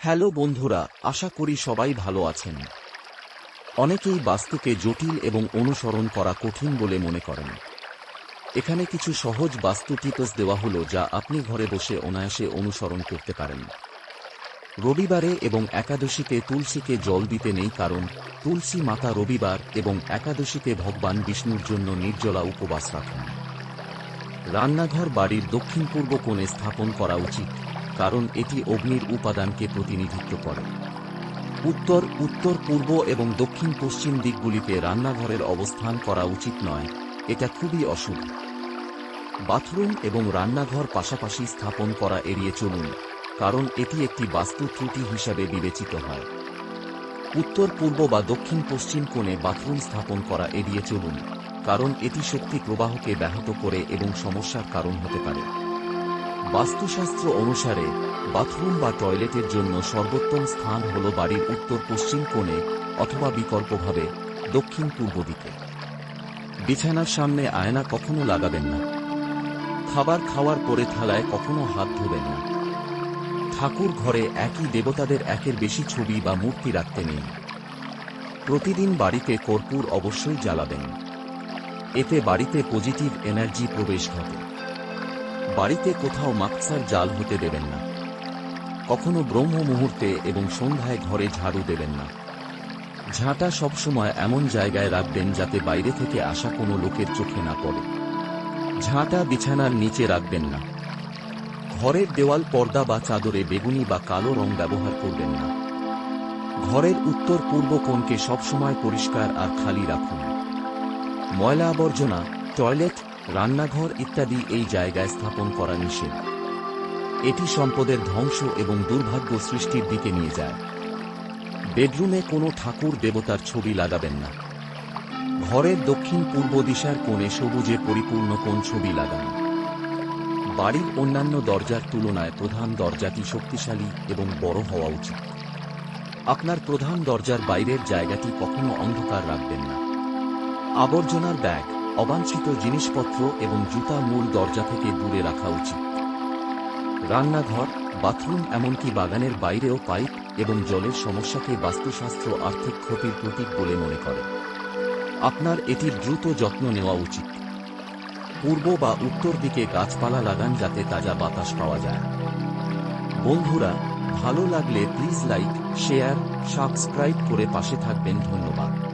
Hello বন্ধুরা, আশা করি সবাই ভালো আছেন। অনেকেই বাস্তুকে জটিল এবং অনুসরণ করা কঠিন বলে মনে করেন। এখানে কিছু সহজ বাস্তু টিপস দেওয়া হলো যা আপনি ঘরে বসে অনায়াসে অনুসরণ করতে পারেন। রবিবারে এবং একাদশীতে তুলসীকে জল দিতে নেই কারণ তুলসী মাতা রবিবার এবং একাদশীতে ভগবান বিষ্ণুর জন্য নির্জলা উপবাস রাখেন। রান্নাঘর বাড়ির দক্ষিণ পূর্ব কোণে স্থাপন করা উচিত। কারণ এটি অগ্নির উপাদানকে প্রতিনিধিত্ব করে। উত্তর উত্তর, পূর্ব এবং দক্ষিণ পশ্চিম দিকগুলিতে রান্নাঘরের অবস্থান করা উচিত নয়, এটা খুবই অশুভ। বাথরুম এবং রান্নাঘর পাশাপাশি স্থাপন করা এড়িয়ে চলুন, কারণ এটি একটি বাস্তু ত্রুটি হিসাবে বিবেচিত হয়। উত্তর, পূর্ব বা দক্ষিণ পশ্চিম কোণে বাথরুম স্থাপন করা এড়িয়ে চলুন, কারণ এটি শক্তি প্রবাহকে ব্যাহত করে এবং সমস্যার কারণ হতে পারে। বাস্তুশাস্ত্র অনুসারে, বাথরুম বা টয়লেটের জন্য সর্বোত্তম স্থান হল বাড়ির উত্তর পশ্চিম কোণে অথবা বিকল্পভাবে দক্ষিণ পূর্ব দিকে। বিছানার সামনে আয়না কখনো লাগাবেন না। খাবার খাওয়ার পরে থালায় কখনো হাত ধোবেন না। ঠাকুর ঘরে একই দেবতাদের একের বেশি ছবি বা মূর্তি রাখতে নেই। প্রতিদিন বাড়িতে কর্পূর অবশ্যই জ্বালাবেন। এতে বাড়িতে পজিটিভ এনার্জি প্রবেশ ঘটে। বাড়িতে কোথাও মাকসার জাল হতে দেবেন না। কখনো ব্রহ্ম মুহূর্তে এবং সন্ধ্যায় ঘরে ঝাড়ু দেবেন না। ঝাঁটা সবসময় এমন জায়গায় রাখবেন যাতে বাইরে থেকে আসা কোনো লোকের চোখে না পড়ে। ঝাঁটা বিছানার নিচে রাখবেন না। ঘরের দেওয়াল পর্দা বা চাদরে বেগুনি বা কালো রং ব্যবহার করবেন না। ঘরের উত্তর পূর্ব কোণকে সবসময় পরিষ্কার আর খালি রাখুন। ময়লা আবর্জনা, টয়লেট রান্নাঘর ইত্যাদি এই জায়গায় স্থাপন করা নিষেধ। এটি সম্পদের ধ্বংস এবং দুর্ভাগ্য সৃষ্টির দিকে নিয়ে যায়। বেডরুমে কোনো ঠাকুর দেবতার ছবি লাগাবেন না। ঘরের দক্ষিণ পূর্ব দিশার কোণে সবুজে পরিপূর্ণ কোন ছবি লাগান। বাড়ির অন্যান্য দরজার তুলনায় প্রধান দরজাটি শক্তিশালী এবং বড় হওয়া উচিত। আপনার প্রধান দরজার বাইরের জায়গাটি কখনো অন্ধকার রাখবেন না। আবর্জনার ব্যাগ। অবাঞ্ছিত জিনিসপত্র এবং জুতা মূল দরজা থেকে দূরে রাখা উচিত। রান্নাঘর, বাথরুম এমনকি বাগানের বাইরেও পাইপ এবং জলের সমস্যাকে বাস্তুশাস্ত্র আর্থিক ক্ষতির প্রতীক বলে মনে করে। আপনার এটির দ্রুত যত্ন নেওয়া উচিত। পূর্ব বা উত্তর দিকে গাছপালা লাগান যাতে তাজা বাতাস পাওয়া যায়। বন্ধুরা, ভালো লাগলে প্লিজ লাইক শেয়ার সাবস্ক্রাইব করে পাশে থাকবেন ধন্যবাদ।